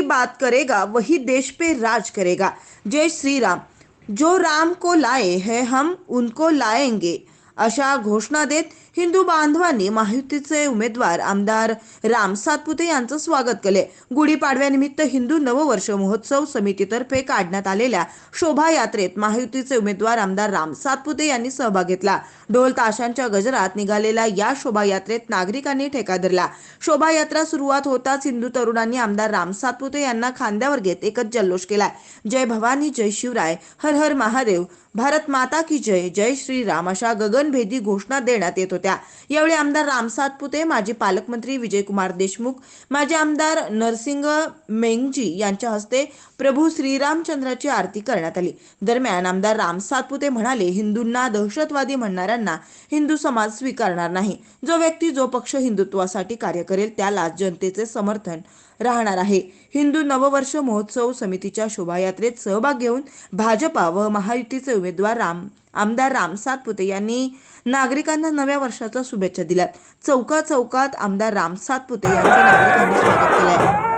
की बात करेगा वही देश पे राज करेगा। जय श्री राम जो राम को लाए हैं हम उनको लाएंगे। अशा घोषणा देत हिंदू बांधवांनी महायुतीचे उमेदवार आमदार राम सातपुते यांचं स्वागत केले. गुढीपाडव्यानिमित्त हिंदू नववर्ष महोत्सव समितीतर्फे काढण्यात आलेल्या शोभायात्रेत महायुतीचे उमेदवार आमदार राम सातपुते यांनी सहभाग घेतला. ढोल ताशांच्या गजरात निघालेल्या या शोभायात्रेत नागरिकांनी ठेका धरला. शोभायात्रा सुरुवात होताच हिंदू तरुणांनी आमदार राम सातपुते यांना खांद्यावर घेत एकच जल्लोष केलाय जय भवानी जय शिवराय हर हर महादेव भारत माता की जय. जय श्रीराम अशा गगनभेदी घोषणा देण्यात येत होत्या. यावेळी आमदार राम सातपुते माजी पालकमंत्री विजयकुमार देशमुख माजी आमदार नरसिंग मेंगजी यांच्या हस्ते प्रभू श्रीरामचंद्राची आरती करण्यात आली. दरम्यान आमदार राम सातपुते म्हणाले हिंदूंना दहशतवादी म्हणणाऱ्यांना हिंदू समाज स्वीकारणार नाही. जो व्यक्ती जो पक्ष हिंदुत्वासाठी कार्य करेल त्याला जनतेचे समर्थन राहणार आहे. हिंदू नववर्ष महोत्सव समितीच्या शोभायात्रेत सहभाग घेऊन भाजपा व महायुतीचे उमेदवार राम आमदार राम सातपुते यांनी नागरिकांना नव्या वर्षाच्या शुभेच्छा दिल्यात. चौका चौकात आमदार राम सातपुते यांचे नागरिकांनी